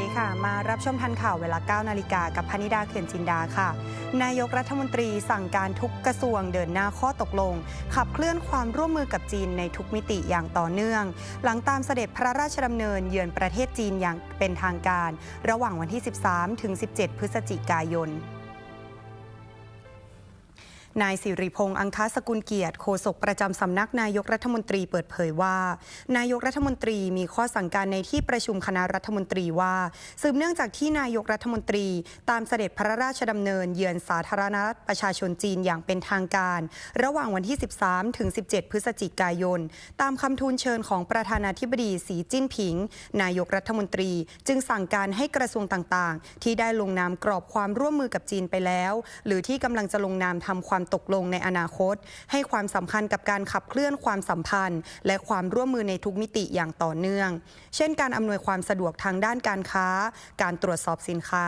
ดีค่ะ มารับชมทันข่าวเวลา 9 นาฬิกากับพนิดาเขื่อนจินดาค่ะ นายกรัฐมนตรีสั่งการทุกกระทรวงเดินหน้าข้อตกลง ขับเคลื่อนความร่วมมือกับจีนในทุกมิติอย่างต่อเนื่อง หลังตามเสด็จพระราชดำเนินเยือนประเทศจีนอย่างเป็นทางการ ระหว่างวันที่ 13 ถึง 17 พฤศจิกายน นายสิริพงษ์อังคาสกุลเกียรติโฆษกประจำสำนักนายกรัฐมนตรีเปิดเผยว่า นายกรัฐมนตรีมีข้อสั่งการในที่ประชุมคณะรัฐมนตรีว่า สืบเนื่องจากที่นายกรัฐมนตรี ตามเสด็จพระราชดำเนินเยือนสาธารณรัฐประชาชนจีนอย่างเป็นทางการ ระหว่างวันที่ 13 ถึง 17 พฤศจิกายน ตามคำทูลเชิญของประธานาธิบดีสีจิ้นผิง นายกรัฐมนตรีจึงสั่งการให้กระทรวงต่างๆ ที่ได้ลงนามกรอบความร่วมมือกับจีนไปแล้ว หรือที่กำลังจะลงนามทำความตกลงในอนาคต ให้ความสำคัญกับการขับเคลื่อนความสัมพันธ์ และความร่วมมือในทุกมิติอย่างต่อเนื่อง เช่น การอำนวยความสะดวกทางด้านการค้า การตรวจสอบสินค้า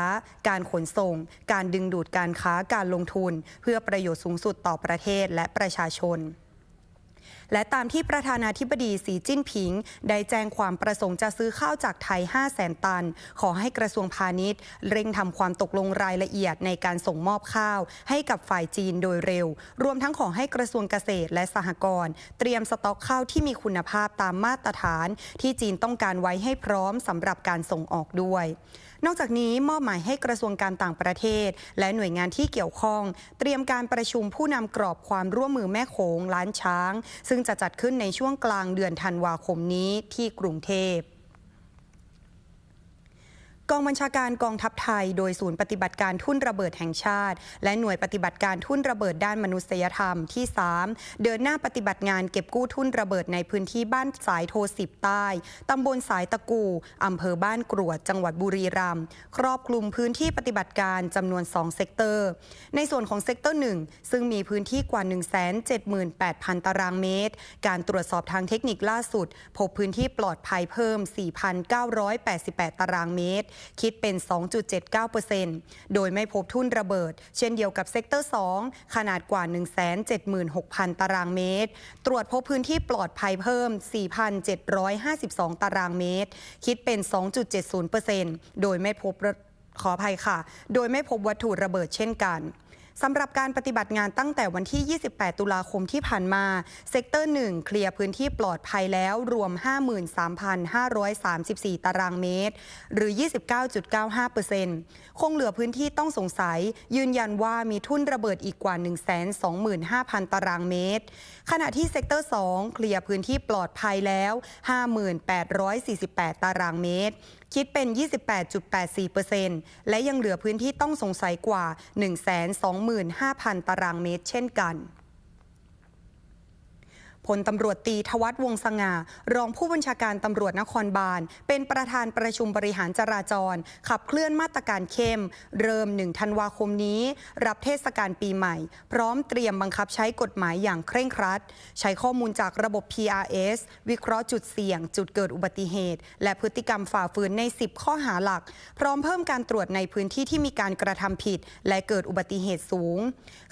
การขนส่ง การดึงดูดการค้าการลงทุน เพื่อประโยชน์สูงสุดต่อประเทศและประชาชน และตามที่ประธานาธิบดีสีจิ้นผิง ได้แจ้งความประสงค์จะซื้อข้าวจากไทย 5 0 0แสนตัน ขอให้กระทรวงพาณิชย์ เร่งทำความตกลงรายละเอียดในการส่งมอบข้าว ให้กับฝ่ายจีนโดยเร็ว รวมทั้งขอให้กระทรวงเกษตรและสหกรณ์เตรียมสต็อกข้าวที่มีคุณภาพตามมาตรฐาน ที่จีนต้องการไว้ให้พร้อมสำหรับการส่งออกด้วย นอกจากนี้มอบหมายให้กระทรวงการต่างประเทศ และหน่วยงานที่เกี่ยวข้อง เตรียมการประชุมผู้นำกรอบความร่วมมือแม่โขงล้านช้าง ซึ่งจะจัดขึ้นในช่วงกลางเดือนธันวาคมนี้ที่กรุงเทพ กองบัญชาการกองทัพไทย โดยศูนย์ปฏิบัติการทุ่นระเบิดแห่งชาติ และหน่วยปฏิบัติการทุ่นระเบิดด้านมนุษยธรรมที่ 3 เดินหน้าปฏิบัติงานเก็บกู้ทุ่นระเบิดในพื้นที่บ้านสายโทสิบใต้ตำบลสายตะกูอำเภอบ้านกรวด จังหวัดบุรีรัมย์ครอบคลุมพื้นที่ปฏิบัติการจำนวน 2 เซกเตอร์ ในส่วนของเซกเตอร์ 1 ซึ่งมีพื้นที่กว่า 178,000 ตารางเมตร การตรวจสอบทางเทคนิคล่าสุด พบพื้นที่ปลอดภัยเพิ่ม 4,988 ตารางเมตรคิดเป็น 2.79%โดยไม่พบทุ่นระเบิด เช่นเดียวกับเซกเตอร์ 2 ขนาดกว่า 176,000 ตารางเมตร ตรวจพบพื้นที่ปลอดภัยเพิ่ม 4,752 ตารางเมตร คิดเป็น 2.70%โดยไม่พบขออภัยค่ะ โดยไม่พบวัตถุระเบิดเช่นกัน สำหรับการปฏิบัติงานตั้งแต่วันที่ 28 ตุลาคมที่ผ่านมา เซกเตอร์ 1 เคลียร์พื้นที่ปลอดภัยแล้วรวม 53,534 ตารางเมตร หรือ 29.95%คงเหลือพื้นที่ต้องสงสัย ยืนยันว่ามีทุ่นระเบิดอีกกว่า 125,000 ตารางเมตร ขณะที่เซกเตอร์ 2 เคลียร์พื้นที่ปลอดภัยแล้ว 58,48 ตารางเมตร คิดเป็น 28.84%และยังเหลือพื้นที่ต้องสงสัยกว่า 125,000 ตารางเมตรเช่นกัน พลตำรวจตีทวัฒน์วงสง่า รองผู้บัญชาการตำรวจนครบาล เป็นประธานประชุมบริหารจราจร ขับเคลื่อนมาตรการเข้ม เริ่ม 1 ธันวาคมนี้ รับเทศกาลปีใหม่ พร้อมเตรียมบังคับใช้กฎหมายอย่างเคร่งครัด ใช้ข้อมูลจากระบบ PRS วิเคราะห์จุดเสี่ยง จุดเกิดอุบัติเหตุ และพฤติกรรมฝ่าฝืนใน 10 ข้อหาหลัก พร้อมเพิ่มการตรวจในพื้นที่ที่มีการกระทำผิด และเกิดอุบัติเหตุสูง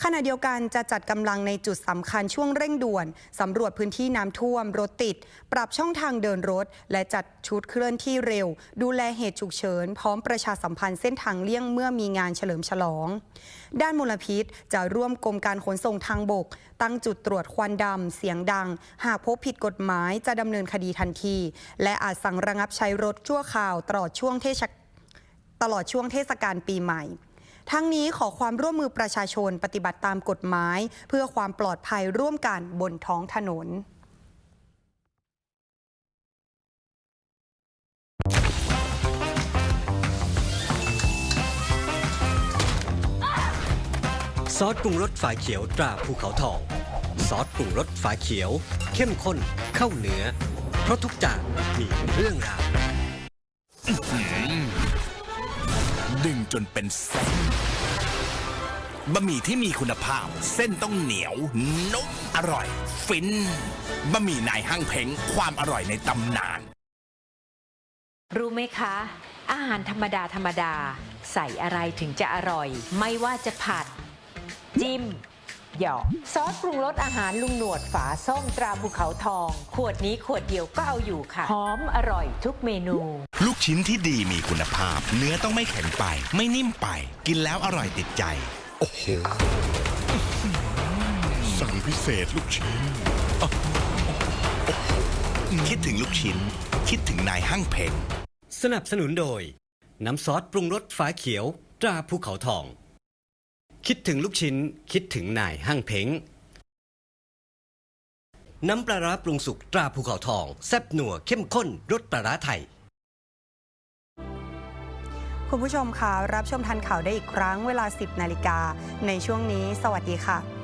ขณะเดียวกันจะจัดกำลังในจุดสำคัญช่วงเร่งด่วนสำรวจพื้นที่น้ำท่วม รถติด ปรับช่องทางเดินรถ และจัดชุดเคลื่อนที่เร็ว ดูแลเหตุฉุกเฉิน พร้อมประชาสัมพันธ์เส้นทางเลี่ยงเมื่อมีงานเฉลิมฉลอง ด้านมลพิษจะร่วมกรมการขนส่งทางบก ตั้งจุดตรวจควันดำเสียงดัง หากพบผิดกฎหมายจะดำเนินคดีทันที และอาจสั่งระงับใช้รถชั่วคราวตลอดช่วงเทศตลอดช่วงเทศกาลปีใหม่ ทั้งนี้ขอความร่วมมือประชาชนปฏิบัติตามกฎหมาย เพื่อความปลอดภัยร่วมกันบนท้องถนนซอสปรุงรสฝาเขียวตราภูเขาทอง ซอสปรุงรสฝาเขียว เข้มข้นเข้าเนื้อ เพราะทุกจานมีเรื่องราว จนเป็นเส้นบะหมี่ที่มีคุณภาพ เส้นต้องเหนียว นุ่มอร่อย ฟินบะหมี่นายห้างเพ้งความอร่อยในตำนาน รู้ไหมคะ อาหารธรรมดาธรรมดา ใส่อะไรถึงจะอร่อย ไม่ว่าจะผัด จิ้ม หยอกซอสปรุงรสอาหารลุงหนวดฝาส้มตราภูเขาทอง ขวดนี้ขวดเดียวก็เอาอยู่ค่ะ หอมอร่อยทุกเมนู ลูกชิ้นที่ดีมีคุณภาพ เนื้อต้องไม่แข็งไป ไม่นิ่มไป กินแล้วอร่อยติดใจ โอ้โหสั่งพิเศษลูกชิ้น คิดถึงลูกชิ้น คิดถึงนายห้างเพงสนับสนุนโดย น้ำซอสปรุงรสฝาเขียว ตราภูเขาทอง คิดถึงลูกชิ้น คิดถึงนายห้างเพ้ง น้ำปลาร้าปรุงสุกตราภูเขาทอง แซ่บหนัวเข้มข้นรสปลาร้าไทยคุณผู้ชมคะรับชมทันข่าวได้อีกครั้งเวลา 10 นาฬิกา ในช่วงนี้ สวัสดีค่ะ